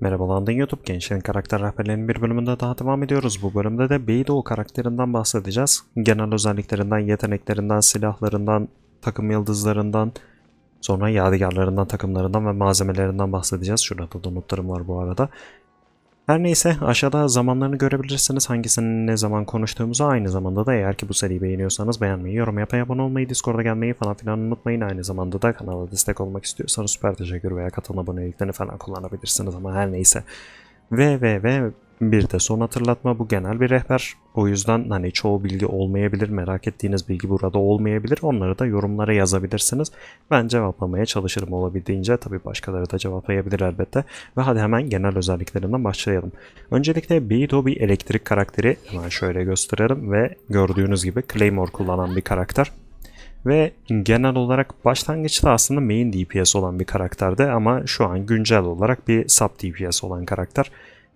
Merhaba London YouTube Gençlerin Karakter Rehberlerinin bir bölümünde daha devam ediyoruz. Bu bölümde de Beidou karakterinden bahsedeceğiz. Genel özelliklerinden, yeteneklerinden, silahlarından, takım yıldızlarından, sonra yadigarlarından, takımlarından ve malzemelerinden bahsedeceğiz. Şurada da notlarım var bu arada. Her neyse aşağıda zamanlarını görebilirsiniz. Hangisinin ne zaman konuştuğumuzu aynı zamanda da eğer ki bu seriyi beğeniyorsanız beğenmeyi, yorum yapmayı, abone olmayı, Discord'a gelmeyi falan filan unutmayın. Aynı zamanda da kanala destek olmak istiyorsanız süper teşekkür veya katıl aboneliklerini falan kullanabilirsiniz ama her neyse. Ve ve ve bir de son hatırlatma bu genel bir rehber. O yüzden hani çoğu bilgi olmayabilir. Merak ettiğiniz bilgi burada olmayabilir. Onları da yorumlara yazabilirsiniz. Ben cevaplamaya çalışırım olabildiğince. Tabii başkaları da cevaplayabilir elbette. Ve hadi hemen genel özelliklerinden başlayalım. Öncelikle Beidou bir elektrik karakteri. Hemen şöyle gösterelim ve gördüğünüz gibi Claymore kullanan bir karakter. Ve genel olarak başlangıçta aslında main DPS olan bir karakterdi ama şu an güncel olarak bir sub DPS olan karakter.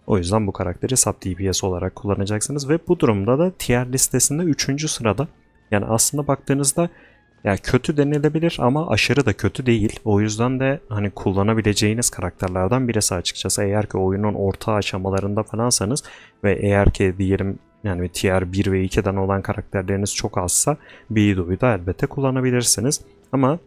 O yüzden bu karakteri sub DPS olarak kullanacaksınız ve bu durumda da tier listesinde 3. sırada. Yani aslında baktığınızda ya kötü denilebilir ama aşırı da kötü değil. O yüzden de hani kullanabileceğiniz karakterlerden birisi açıkçası. Eğer ki oyunun orta aşamalarında falansanız ve eğer ki diyelim yani tier 1 ve 2'den olan karakterleriniz çok azsa Beidou'yu da elbette kullanabilirsiniz. Ama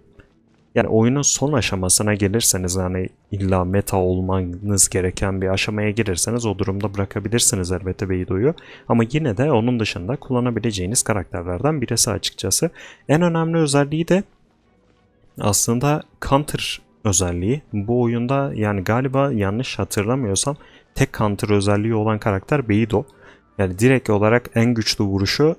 yani oyunun son aşamasına gelirseniz yani illa meta olmanız gereken bir aşamaya gelirseniz o durumda bırakabilirsiniz elbette Beidou'yu. Ama yine de onun dışında kullanabileceğiniz karakterlerden birisi açıkçası. En önemli özelliği de aslında counter özelliği. Bu oyunda yani galiba yanlış hatırlamıyorsam tek counter özelliği olan karakter Beidou. Yani direkt olarak en güçlü vuruşu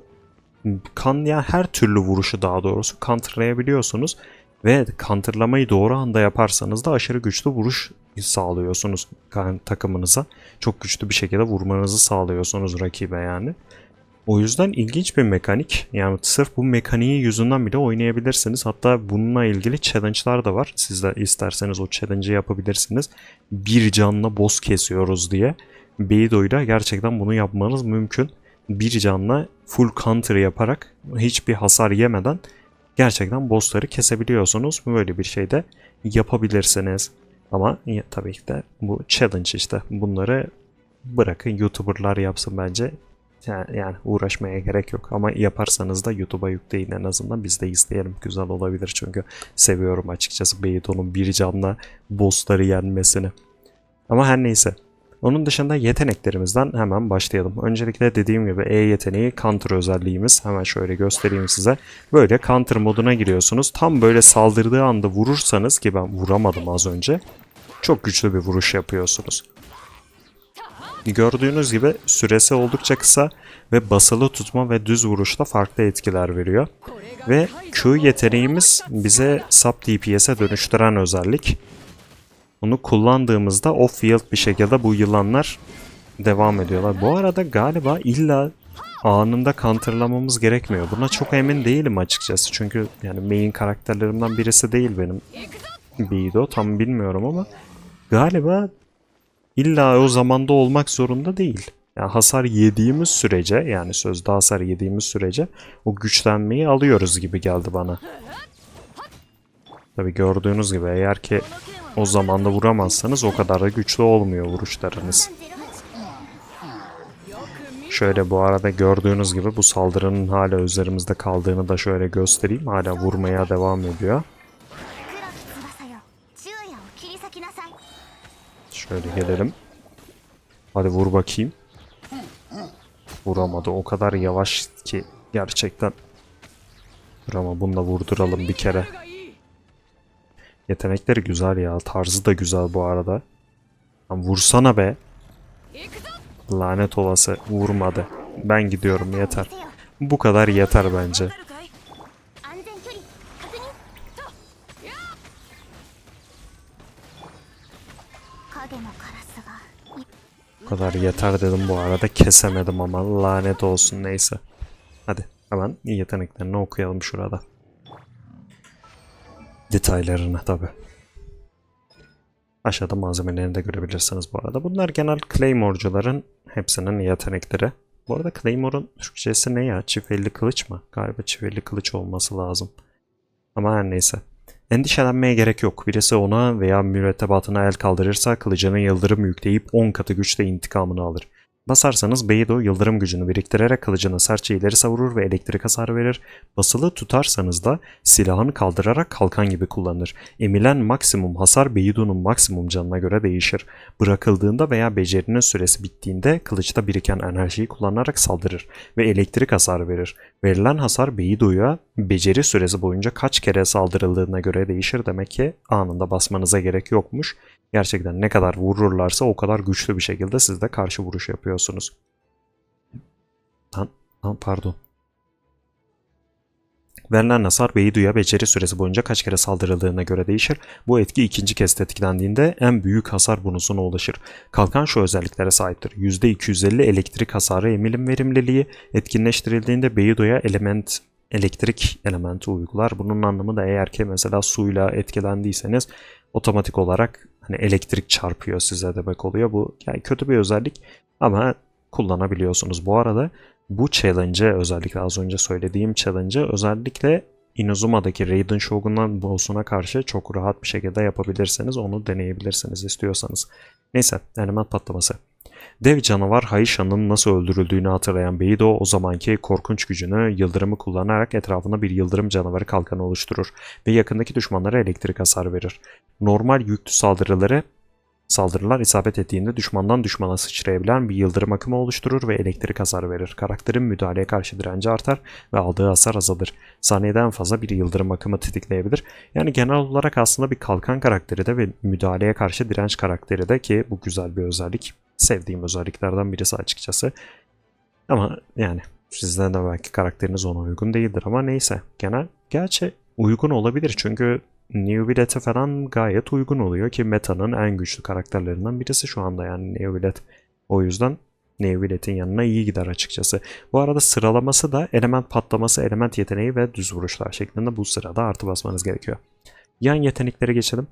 kan ya her türlü vuruşu daha doğrusu counterlayabiliyorsunuz ve counterlamayı doğru anda yaparsanız da aşırı güçlü vuruş sağlıyorsunuz takımınıza. Çok güçlü bir şekilde vurmanızı sağlıyorsunuz rakibe yani. O yüzden ilginç bir mekanik. Yani sırf bu mekaniği yüzünden bile oynayabilirsiniz. Hatta bununla ilgili challenge'lar da var. Siz de isterseniz o challenge'ı yapabilirsiniz. Bir canla boss kesiyoruz diye. Beidou'yla gerçekten bunu yapmanız mümkün. Bir canla full counter yaparak hiçbir hasar yemeden gerçekten bossları kesebiliyorsunuz. Böyle bir şey de yapabilirsiniz. Ama ya, tabii ki de bu challenge işte. Bunları bırakın YouTuber'lar yapsın bence. Yani, yani uğraşmaya gerek yok. Ama yaparsanız da YouTube'a yükleyin en azından. Biz de izleyelim. Güzel olabilir çünkü seviyorum açıkçası Beidou'nun bir canla bossları yenmesini. Ama her neyse. Onun dışında yeteneklerimizden hemen başlayalım. Öncelikle dediğim gibi E yeteneği counter özelliğimiz. Hemen şöyle göstereyim size. Böyle counter moduna giriyorsunuz. Tam böyle saldırdığı anda vurursanız ki ben vuramadım az önce. Çok güçlü bir vuruş yapıyorsunuz. Gördüğünüz gibi süresi oldukça kısa ve basılı tutma ve düz vuruşta farklı etkiler veriyor. Ve Q yeteneğimiz bize sub DPS'e dönüştüren özellik. Bunu kullandığımızda off-field bir şekilde bu yılanlar devam ediyorlar. Bu arada galiba illa anında counterlamamız gerekmiyor. Buna çok emin değilim açıkçası. Çünkü yani main karakterlerimden birisi değil benim Beidou. Tam bilmiyorum ama galiba illa o zamanda olmak zorunda değil. Yani hasar yediğimiz sürece yani sözde hasar yediğimiz sürece o güçlenmeyi alıyoruz gibi geldi bana. Tabi gördüğünüz gibi eğer ki o zamanda vuramazsanız o kadar da güçlü olmuyor vuruşlarınız. Şöyle bu arada gördüğünüz gibi bu saldırının hala üzerimizde kaldığını da şöyle göstereyim. Hala vurmaya devam ediyor. Şöyle gelelim. Hadi vur bakayım. Vuramadı. O kadar yavaş ki gerçekten. Dur ama bunu da vurduralım bir kere. Yetenekleri güzel ya. Tarzı da güzel bu arada. Lan vursana be. Lanet olası vurmadı. Ben gidiyorum yeter. Bu kadar yeter bence. Bu kadar yeter dedim bu arada. Kesemedim ama lanet olsun neyse. Hadi hemen yeteneklerini okuyalım şurada detaylarını tabi. Aşağıda malzemelerini de görebilirsiniz bu arada. Bunlar genel Claymore'cuların hepsinin yetenekleri. Bu arada Claymore'un Türkçesi ne ya? Çift elli kılıç mı? Galiba çift elli kılıç olması lazım. Ama her neyse. Endişelenmeye gerek yok. Birisi ona veya mürettebatına el kaldırırsa kılıcının yıldırım yükleyip 10 katı güçle intikamını alır. Basarsanız Beydo yıldırım gücünü biriktirerek kılıcını sertçe ileri savurur ve elektrik hasarı verir. Basılı tutarsanız da silahını kaldırarak kalkan gibi kullanır. Emilen maksimum hasar Beydo'nun maksimum canına göre değişir. Bırakıldığında veya becerinin süresi bittiğinde kılıçta biriken enerjiyi kullanarak saldırır ve elektrik hasarı verir. Verilen hasar Beydo'ya beceri süresi boyunca kaç kere saldırıldığına göre değişir. Demek ki anında basmanıza gerek yokmuş. Gerçekten ne kadar vururlarsa o kadar güçlü bir şekilde siz de karşı vuruş yapıyorsunuz. Lan, lan pardon. Verilen hasar Beydu'ya beceri süresi boyunca kaç kere saldırıldığına göre değişir. Bu etki ikinci kez tetiklendiğinde en büyük hasar bonusuna ulaşır. Kalkan şu özelliklere sahiptir. %250 elektrik hasarı emilim verimliliği etkinleştirildiğinde Beydu'ya element elektrik elementi uygular. Bunun anlamı da eğer ki mesela suyla etkilendiyseniz otomatik olarak hani elektrik çarpıyor size demek oluyor. Bu yani kötü bir özellik ama kullanabiliyorsunuz. Bu arada bu challenge'e özellikle az önce söylediğim challenge'e özellikle Inazuma'daki Raiden Shogun'dan boss'una karşı çok rahat bir şekilde yapabilirsiniz. Onu deneyebilirsiniz istiyorsanız. Neyse element patlaması. Dev canavar Haisha'nın nasıl öldürüldüğünü hatırlayan Beido o zamanki korkunç gücünü yıldırımı kullanarak etrafına bir yıldırım canavarı kalkanı oluşturur ve yakındaki düşmanlara elektrik hasar verir. Normal yüklü saldırıları Saldırılar isabet ettiğinde düşmandan düşmana sıçrayabilen bir yıldırım akımı oluşturur ve elektrik hasar verir. Karakterin müdahaleye karşı direnci artar ve aldığı hasar azalır. Saniyeden fazla bir yıldırım akımı tetikleyebilir. Yani genel olarak aslında bir kalkan karakteri de ve müdahaleye karşı direnç karakteri de ki bu güzel bir özellik. Sevdiğim özelliklerden birisi açıkçası. Ama yani sizden de belki karakteriniz ona uygun değildir ama neyse. Genel gerçi uygun olabilir çünkü New Billet'e falan gayet uygun oluyor ki Meta'nın en güçlü karakterlerinden birisi şu anda yani New Billet. O yüzden New Billet'in yanına iyi gider açıkçası. Bu arada sıralaması da element patlaması, element yeteneği ve düz vuruşlar şeklinde bu sırada artı basmanız gerekiyor. Yan yeteneklere geçelim.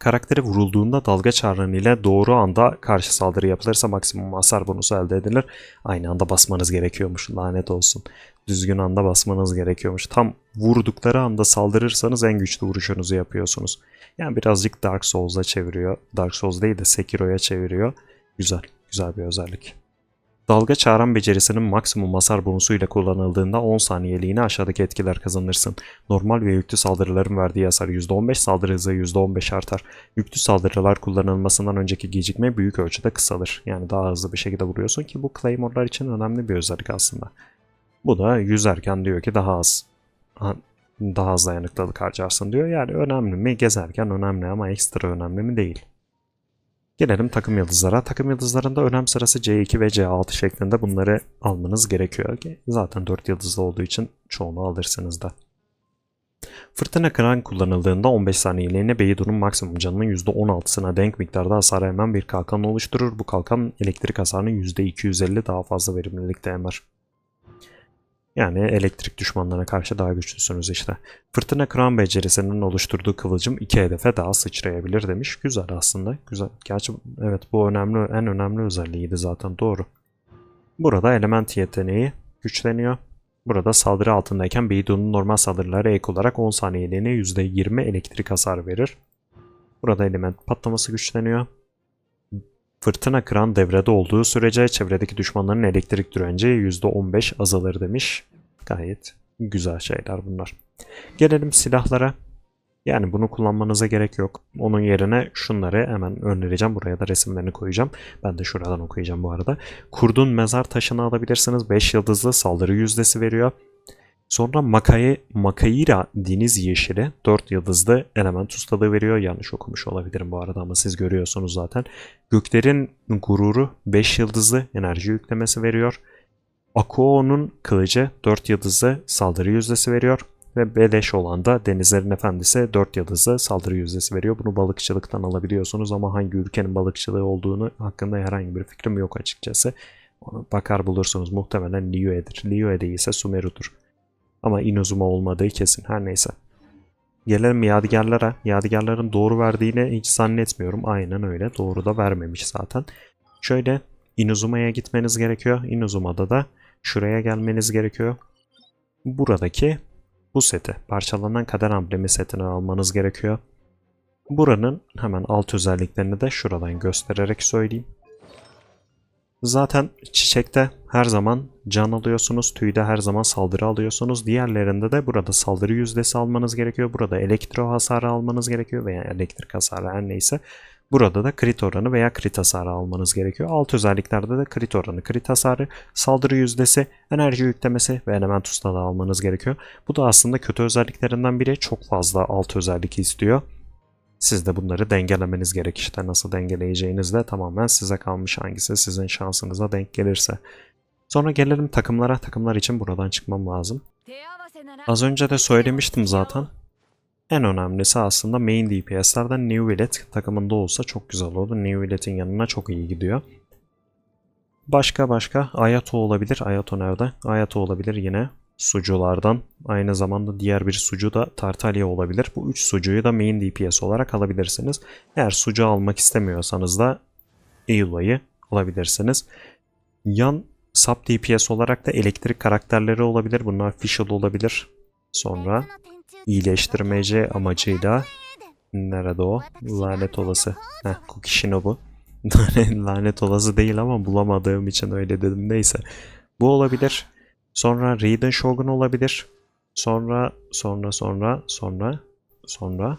Karakteri vurulduğunda dalga çağrını ile doğru anda karşı saldırı yapılırsa maksimum hasar bonusu elde edilir. Aynı anda basmanız gerekiyormuş lanet olsun. Düzgün anda basmanız gerekiyormuş. Tam vurdukları anda saldırırsanız en güçlü vuruşunuzu yapıyorsunuz. Yani birazcık Dark Souls'a çeviriyor. Dark Souls değil de Sekiro'ya çeviriyor. Güzel, güzel bir özellik. Dalga çağıran becerisinin maksimum hasar bonusuyla kullanıldığında 10 saniyeliğine aşağıdaki etkiler kazanırsın. Normal ve yüklü saldırıların verdiği hasar %15, saldırı hızı %15 artar. Yüklü saldırılar kullanılmasından önceki gecikme büyük ölçüde kısalır. Yani daha hızlı bir şekilde vuruyorsun ki bu Claymore'lar için önemli bir özellik aslında. Bu da yüzerken diyor ki daha az daha az dayanıklılık harcarsın diyor. Yani önemli mi? Gezerken önemli ama ekstra önemli mi? Değil. Gelelim takım yıldızlara. Takım yıldızlarında önem sırası C2 ve C6 şeklinde bunları almanız gerekiyor. Zaten 4 yıldızlı olduğu için çoğunu alırsınız da. Fırtına kıran kullanıldığında 15 saniyeliğine Beydur'un maksimum canının %16'sına denk miktarda hasar emen bir kalkan oluşturur. Bu kalkan elektrik hasarının %250 daha fazla verimlilikte emer. Yani elektrik düşmanlarına karşı daha güçlüsünüz işte. Fırtına kıran becerisinin oluşturduğu kıvılcım iki hedefe daha sıçrayabilir demiş. Güzel aslında. Güzel. Gerçi evet bu önemli en önemli özelliğiydi zaten doğru. Burada element yeteneği güçleniyor. Burada saldırı altındayken Beydun'un normal saldırıları ek olarak 10 saniyeliğine %20 elektrik hasar verir. Burada element patlaması güçleniyor. Fırtına kıran devrede olduğu sürece çevredeki düşmanların elektrik direnci %15 azalır demiş. Gayet güzel şeyler bunlar. Gelelim silahlara. Yani bunu kullanmanıza gerek yok. Onun yerine şunları hemen önereceğim. Buraya da resimlerini koyacağım. Ben de şuradan okuyacağım bu arada. Kurdun mezar taşını alabilirsiniz. 5 yıldızlı saldırı yüzdesi veriyor. Sonra Makai, Makaira deniz yeşili 4 yıldızlı element ustalığı veriyor. Yanlış okumuş olabilirim bu arada ama siz görüyorsunuz zaten. Göklerin gururu 5 yıldızlı enerji yüklemesi veriyor. Akuo'nun kılıcı 4 yıldızlı saldırı yüzdesi veriyor. Ve beleş olan da Denizlerin Efendisi 4 yıldızlı saldırı yüzdesi veriyor. Bunu balıkçılıktan alabiliyorsunuz ama hangi ülkenin balıkçılığı olduğunu hakkında herhangi bir fikrim yok açıkçası. Onu bakar bulursunuz muhtemelen Liyue'dir. Liyue değilse Sumeru'dur. Ama Inazuma olmadığı kesin. Her neyse. Gelelim yadigarlara. Yadigarların doğru verdiğini hiç zannetmiyorum. Aynen öyle. Doğru da vermemiş zaten. Şöyle Inazuma'ya gitmeniz gerekiyor. Inazuma'da da şuraya gelmeniz gerekiyor. Buradaki bu seti, parçalanan kader amblemi setini almanız gerekiyor. Buranın hemen alt özelliklerini de şuradan göstererek söyleyeyim. Zaten çiçekte her zaman can alıyorsunuz, tüyde her zaman saldırı alıyorsunuz. Diğerlerinde de burada saldırı yüzdesi almanız gerekiyor. Burada elektro hasarı almanız gerekiyor veya elektrik hasarı her neyse. Burada da crit oranı veya crit hasarı almanız gerekiyor. Alt özelliklerde de crit oranı, crit hasarı, saldırı yüzdesi, enerji yüklemesi ve element ustalığı almanız gerekiyor. Bu da aslında kötü özelliklerinden biri. Çok fazla alt özellik istiyor. Siz de bunları dengelemeniz gerek işte nasıl dengeleyeceğiniz de tamamen size kalmış hangisi sizin şansınıza denk gelirse. Sonra gelelim takımlara. Takımlar için buradan çıkmam lazım. Az önce de söylemiştim zaten. En önemlisi aslında main DPS'lerden New Willet takımında olsa çok güzel olurdu. New Willet'in yanına çok iyi gidiyor. Başka başka Ayato olabilir. Ayato nerede? Ayato olabilir yine suculardan. Aynı zamanda diğer bir sucu da Tartaglia olabilir. Bu üç sucuyu da main DPS olarak alabilirsiniz. Eğer sucu almak istemiyorsanız da Eula'yı alabilirsiniz. Yan sub DPS olarak da elektrik karakterleri olabilir. Bunlar Fischl olabilir. Sonra iyileştirmeci amacıyla nerede o? Lanet olası. Heh, Kukishinobu. Lanet olası değil ama bulamadığım için öyle dedim. Neyse. Bu olabilir. Sonra Raiden Shogun olabilir. Sonra, sonra, sonra, sonra, sonra.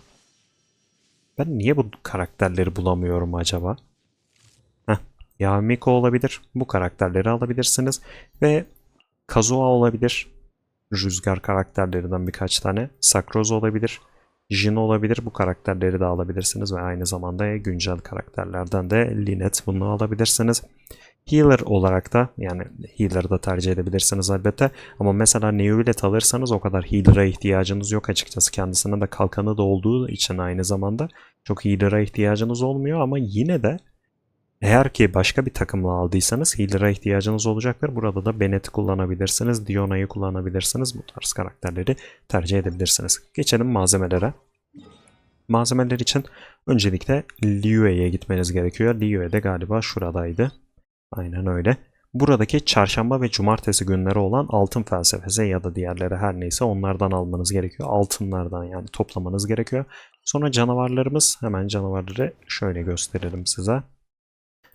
Ben niye bu karakterleri bulamıyorum acaba? Heh, Yamiko olabilir. Bu karakterleri alabilirsiniz. Ve Kazuha olabilir. Rüzgar karakterlerinden birkaç tane. Sakroz olabilir. Jin olabilir. Bu karakterleri de alabilirsiniz. Ve aynı zamanda güncel karakterlerden de Linet bunu alabilirsiniz. Healer olarak da yani healer da tercih edebilirsiniz elbette. Ama mesela Neuvillet alırsanız o kadar healer'a ihtiyacınız yok açıkçası. Kendisinin de kalkanı da olduğu için aynı zamanda çok healer'a ihtiyacınız olmuyor ama yine de eğer ki başka bir takımla aldıysanız healer'a ihtiyacınız olacaktır. Burada da Bennett'i kullanabilirsiniz, Diona'yı kullanabilirsiniz. Bu tarz karakterleri tercih edebilirsiniz. Geçelim malzemelere. Malzemeler için öncelikle Liyue'ye gitmeniz gerekiyor. Liyue de galiba şuradaydı. Aynen öyle. Buradaki çarşamba ve cumartesi günleri olan altın felsefesi ya da diğerleri her neyse onlardan almanız gerekiyor. Altınlardan yani toplamanız gerekiyor. Sonra canavarlarımız hemen canavarları şöyle gösterelim size.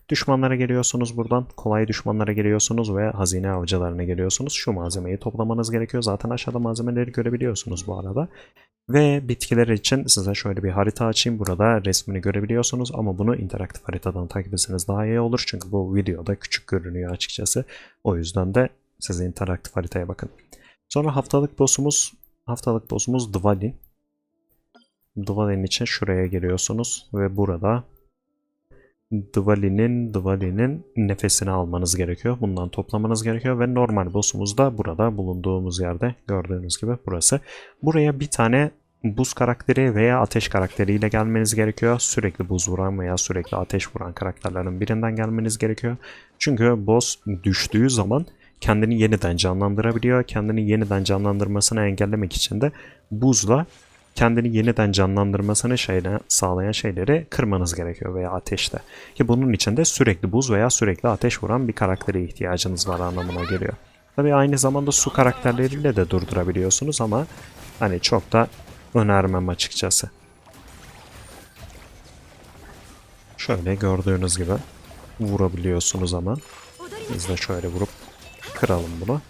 Düşmanlara geliyorsunuz buradan. Kolay düşmanlara geliyorsunuz ve hazine avcılarına geliyorsunuz. Şu malzemeyi toplamanız gerekiyor. Zaten aşağıda malzemeleri görebiliyorsunuz bu arada. Ve bitkiler için size şöyle bir harita açayım. Burada resmini görebiliyorsunuz ama bunu interaktif haritadan takip etseniz daha iyi olur. Çünkü bu videoda küçük görünüyor açıkçası. O yüzden de size interaktif haritaya bakın. Sonra haftalık boss'umuz haftalık boss'umuz Dvalin. Dvalin için şuraya geliyorsunuz ve burada Dvalin'in Dvalin'in nefesini almanız gerekiyor. Bundan toplamanız gerekiyor ve normal boss'umuz da burada bulunduğumuz yerde gördüğünüz gibi burası. Buraya bir tane buz karakteri veya ateş karakteriyle gelmeniz gerekiyor. Sürekli buz vuran veya sürekli ateş vuran karakterlerin birinden gelmeniz gerekiyor. Çünkü boss düştüğü zaman kendini yeniden canlandırabiliyor. Kendini yeniden canlandırmasını engellemek için de buzla kendini yeniden canlandırmasını şeyle, sağlayan şeyleri kırmanız gerekiyor veya ateşte. Ki bunun için de sürekli buz veya sürekli ateş vuran bir karaktere ihtiyacınız var anlamına geliyor. Tabi aynı zamanda su karakterleriyle de durdurabiliyorsunuz ama hani çok da önermem açıkçası. Şöyle gördüğünüz gibi vurabiliyorsunuz ama biz de şöyle vurup kıralım bunu.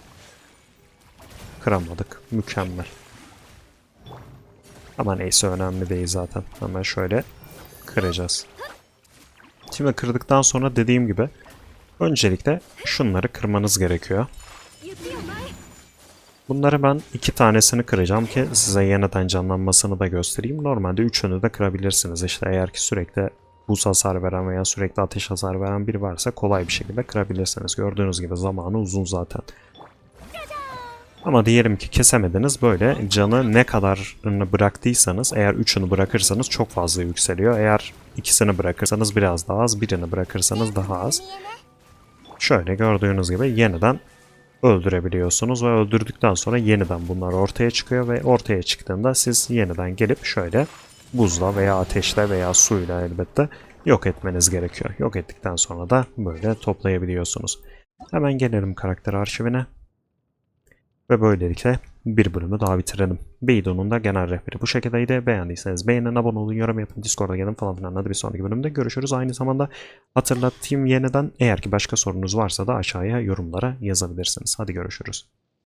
Kıramadık. Mükemmel. Ama neyse önemli değil zaten. Hemen şöyle kıracağız. Şimdi kırdıktan sonra dediğim gibi öncelikle şunları kırmanız gerekiyor. Bunları ben iki tanesini kıracağım ki size yeniden canlanmasını da göstereyim. Normalde üçünü de kırabilirsiniz. İşte eğer ki sürekli buz hasar veren veya sürekli ateş hasar veren biri varsa kolay bir şekilde kırabilirsiniz. Gördüğünüz gibi zamanı uzun zaten. Ama diyelim ki kesemediniz böyle canı ne kadarını bıraktıysanız eğer üçünü bırakırsanız çok fazla yükseliyor. Eğer ikisini bırakırsanız biraz daha az, birini bırakırsanız daha az. Şöyle gördüğünüz gibi yeniden öldürebiliyorsunuz ve öldürdükten sonra yeniden bunlar ortaya çıkıyor ve ortaya çıktığında siz yeniden gelip şöyle buzla veya ateşle veya suyla elbette yok etmeniz gerekiyor. Yok ettikten sonra da böyle toplayabiliyorsunuz. Hemen gelelim karakter arşivine. Ve böylelikle bir bölümü daha bitirelim. Beydon'un da genel rehberi bu şekildeydi. Beğendiyseniz beğenin, abone olun, yorum yapın, Discord'a gelin falan filan. Hadi bir sonraki bölümde görüşürüz. Aynı zamanda hatırlatayım yeniden eğer ki başka sorunuz varsa da aşağıya yorumlara yazabilirsiniz. Hadi görüşürüz.